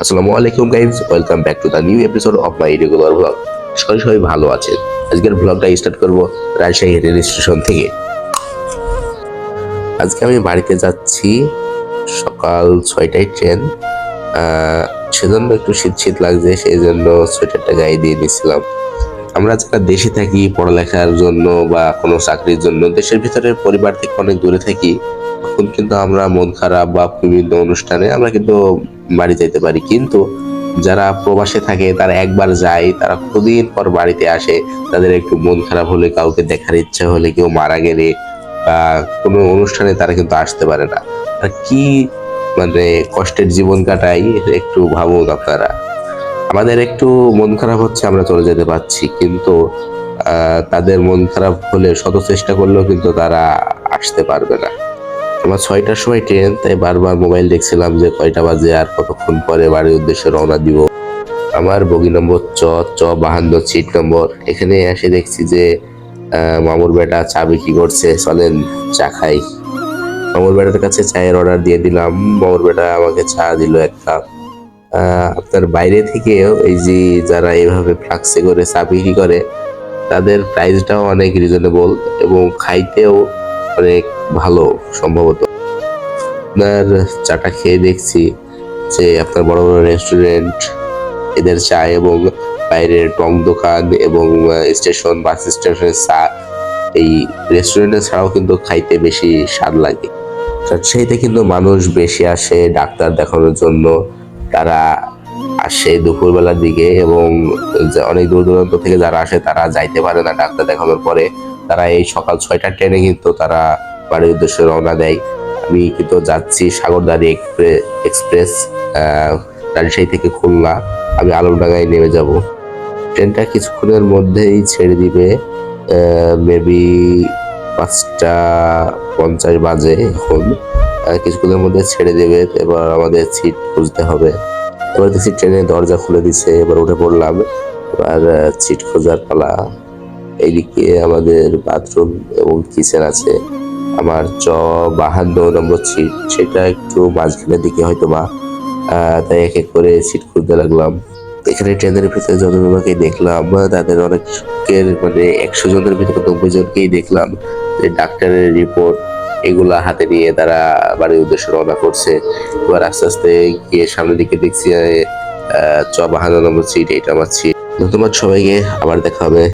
আসসালামু আলাইকুম guys welcome back to the new episode of my regular blog সবাই সবাই ভালো আছেন? আজকের ব্লগটা স্টার্ট করব রাজশাহী রেল স্টেশন থেকে। আজকে আমি বাড়িতে যাচ্ছি সকাল ছয়টায় ট্রেন। সেজন্য একটু শীত শীত লাগছে সেই জন্য সোয়েটারটা গায়ে দিয়ে নিয়েছিলাম আমরা যারা দেশে থাকি, পড়ালেখার জন্য বা কোনো চাকরির জন্য, দেশের ভিতরে পরিবার থেকে অনেক দূরে থাকি, তখন কিন্তু আমরা মন খারাপ বা বিভিন্ন অনুষ্ঠানে আমরা কিন্তু বাড়ি যাইতে পারি। কিন্তু যারা প্রবাসে থাকে, তারা একবার যায়, তারা কতদিন পর বাড়িতে আসে, তাদের একটু মন খারাপ হলে, কাউকে দেখার ইচ্ছা হলে, কেউ মারা গেলে বা কোনো অনুষ্ঠানে তারা কিন্তু আসতে পারে না। কি মানে কষ্টের জীবন কাটাই একটু ভাবুন আপনারা। আমাদের একটু মন খারাপ হচ্ছে, আমরা চলে যেতে পারছি, কিন্তু তাদের মন খারাপ হলে শত চেষ্টা করলেও কিন্তু তারা আসতে পারবে না। আমার ছয়টার সময় ট্রেন, তাই বারবার মোবাইল দেখছিলাম যে কয়টা বাজে আর কতক্ষণ পরে বাড়ির উদ্দেশ্যে রওনা দিব। আমার বগি নম্বর চ চ, বাহান্ন সিট নম্বর। এখানে এসে দেখছি যে মামুর বেটা চা বিক্রি করছে, চলেন চা খাই। মামুর বেটার কাছে চায়ের অর্ডার দিয়ে দিলাম। মামুর বেটা আমাকে চা দিল এক কাপ। আপনার বাইরে থেকেও এই যে যারা এইভাবে ফ্লাক্সে করে চা বিক্রি করে, তাদের প্রাইসটাও অনেক রিজনেবল এবং খাইতেও অনেক ভালো সম্ভবত। আপনার চাটা খেয়ে দেখছি যে আপনার বড় বড় রেস্টুরেন্ট এদের চা এবং বাইরের টং দোকান এবং স্টেশন বাস স্টেশনের চা, এই রেস্টুরেন্টে ছাড়াও কিন্তু খাইতে বেশি স্বাদ লাগে। রাজশাহীতে কিন্তু মানুষ বেশি আসে ডাক্তার দেখানোর জন্য। তারা আসে দুপুরবেলার দিকে এবং অনেক দূর দূরান্ত থেকে যারা আসে তারা যাইতে পারে না ডাক্তার দেখানোর পরে। তারা এই সকাল ছয়টার ট্রেনে কিন্তু তারা বাড়ির উদ্দেশ্যে রওনা দেয়। আমি কিন্তু যাচ্ছি সাগরদারি এক্সপ্রে- এক্সপ্রেস রাজশাহী থেকে খুলনা। আমি আলমডাঙ্গায় নেমে যাব। ট্রেনটা কিছুক্ষণের মধ্যেই ছেড়ে দিবে মেবি পাঁচটা পঞ্চাশ বাজে এখন। কিছুক্ষণের মধ্যে ছেড়ে দেবে, এবার আমাদের সিট খুঁজতে হবে। এবার দেখছি ট্রেনের দরজা খুলে দিছে, এবার উঠে পড়লাম। এবার সিট খোঁজার পালা। এইদিকে আমাদের বাথরুম এবং কিচেন আছে। আমার চ বাহান্ন নম্বর সিট সেটা একটু মাঝখানের দিকে হয়তো বা তাই এক এক করে সিট খুঁজতে লাগলাম। এখানে ট্রেনের ভিতরে যতজনকে দেখলাম, তাদের অনেকের মানে একশো জনের ভিতরে নব্বই জনকেই দেখলাম। যে ডাক্তারের রিপোর্ট এগুলা হাতে নিয়ে তারা বাড়ির উদ্দেশ্যে রওনা করছে। এবার আস্তে আস্তে গিয়ে সামনের দিকে দেখছি চ বাহান্ন নম্বর সিট এটা আমার সিট ধন্যবাদ সবাইকে, আবার দেখা হবে।